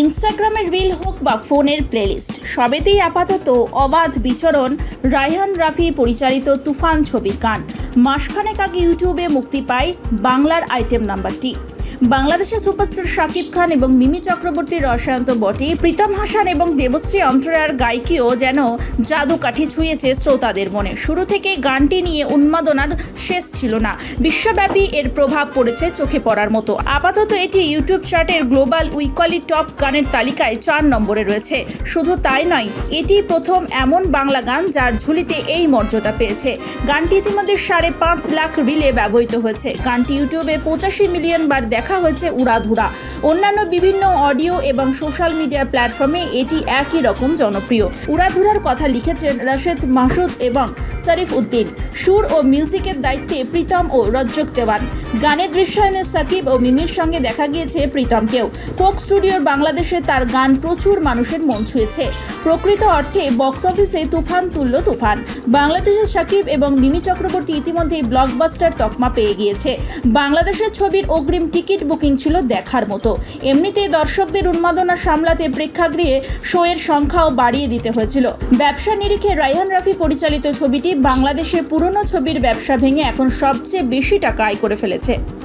ইনস্টাগ্রামের রিল হোক বা ফোনের প্লেলিস্ট সবেতেই আপাতত অবাধ বিচরণ রায়হান রাফি পরিচালিত তুফান ছবির গান। মাসখানেক আগে ইউটিউবে মুক্তি পায় বাংলার আইটেম নাম্বারটি বাংলাদেশের সুপারস্টার শাকিব খান এবং মিমি চক্রবর্তীর রসায়ন্ত বটে, প্রীতম হাসান এবং দেবশ্রী অন্তরার গায়কিও যেন জাদুকাঠি ছুঁয়েছে শ্রোতাদের মনে। শুরু থেকেই গানটি নিয়ে উন্মাদনার শেষ ছিল না। বিশ্বব্যাপী এর প্রভাব পড়েছে চোখে পড়ার মতো। আপাতত এটি ইউটিউব চার্টের গ্লোবাল উইকলি টপ গানের তালিকায় চার নম্বরে রয়েছে। শুধু তাই নয়, এটি প্রথম এমন বাংলা গান যার ঝুলিতে এই মর্যাদা পেয়েছে। গানটি ইতিমধ্যে সাড়ে পাঁচ লাখ রিলে ব্যবহৃত হয়েছে। গানটি ইউটিউবে পঁচাশি মিলিয়ন বার দেখা হয়েছে উড়াধুরা। অন্যান্য বিভিন্ন অডিও এবং সোশ্যাল মিডিয়া প্ল্যাটফর্মে এটি একই রকম জনপ্রিয়। উড়াধুরার কথা লিখেছেন রশেদ মাসুদ এবং শরীফ উদ্দিন। সুর ও মিউজিকের দায়িত্বে প্রীতম ও রজ্জক দেওয়ান। গানের দৃশ্যায়নে সাকিব ও মিমির সঙ্গে দেখা গিয়েছে প্রীতমকেও। কোক স্টুডিওর বাংলাদেশে তার গান প্রচুর মানুষের মন ছুঁয়েছে। প্রকৃত অর্থে বক্স অফিসে তুফান তুলল তুফান। বাংলাদেশের সাকিব এবং মিমি চক্রবর্তী ইতিমধ্যেই ব্লকবাস্টার তকমা পেয়ে গিয়েছে। বাংলাদেশের ছবির অগ্রিম টিকিট বুকিং ছিল দেখার মতো। এমনিতেই দর্শকদের উন্মাদনা সামলাতে প্রেক্ষাগৃহে শোয়ের সংখ্যাও বাড়িয়ে দিতে হয়েছিল। ব্যবসা নিরিখে রায়হান রাফি পরিচালিত ছবিটি বাংলাদেশে পুরনো ছবির ব্যবসা ভেঙে এখন সবচেয়ে বেশি টাকা আয় করে ফেলেছে।